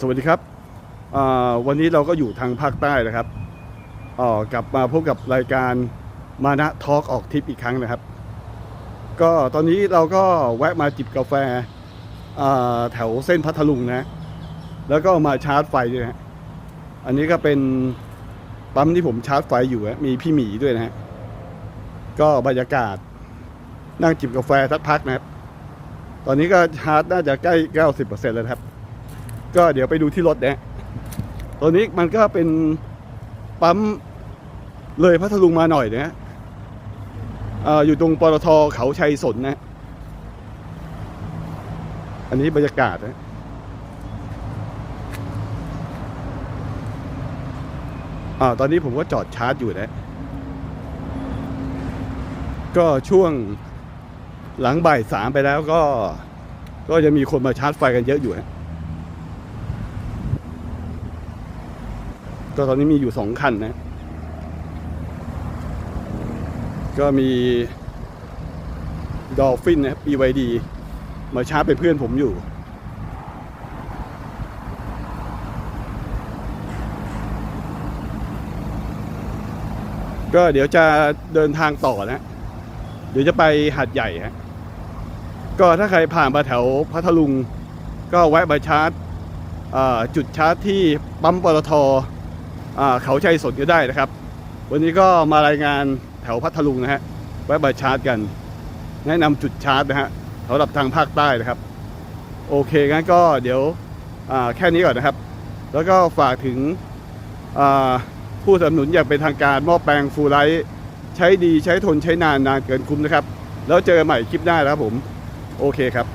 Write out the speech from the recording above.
สวัสดีครับ วันนี้เราก็อยู่ทางภาคใต้นะครับกลับมาพบกับรายการมานะทอล์กออกทริปอีกครั้งนะครับ ก็ตอนนี้เราก็แวะมาจิบกาแฟแถวเส้นพัทลุงนะ แล้วก็มาชาร์จไฟด้วยนะอันนี้ก็เป็นปั๊มที่ผมชาร์จไฟอยู่นะมีพี่หมีด้วยนะฮะก็บรรยากาศ นั่งจิบกาแฟสักพักนะครับ ตอนนี้ก็ชาร์จน่าจะใกล้ 90%แล้วครับ ก็เดี๋ยวไปดูที่รถนะตัวนี้มันก็เป็นปั๊มเลยพัทลุงมาหน่อยนะอาอยู่ตรงปตทเขาชัยสนนะ อันนี้บรรยากาศนะอ่าตอนนี้ผมก็จอดชาร์จอยู่นะ ก็ช่วงหลังบ่ายสามไปแล้วก็ ก็จะมีคนมาชาร์จไฟกันเยอะอยู่นะ ก็ตอนนี้มีอยู่สองคันนะ ก็มีดอลฟินนะครับ BYD มาชาร์จเป็นเพื่อนผมอยู่ ก็เดี๋ยวจะเดินทางต่อนะ เดี๋ยวจะไปหัดใหญ่ฮะก็ถ้าใครผ่านมาแถวพัทลุง ก็แวะมาชาร์จจุดชาร์จที่ปั๊มปตท เขาชัยสนก็ได้นะครับ วันนี้ก็มารายงานแถวพัทลุงนะฮะไว้มาชาร์จกัน แนะนำจุดชาร์จนะฮะสำหรับทางภาคใต้นะครับ โอเคงั้นก็เดี๋ยวแค่นี้ก่อนนะครับ แล้วก็ฝากถึงผู้สนับสนุนอย่างเป็นทางการม้อแปลงฟูไลท์ใช้ดีใช้ทนใช้นานนานเกินคุ้มนะครับ แล้วเจอกันใหม่คลิปหน้านะครับผม โอเคครับ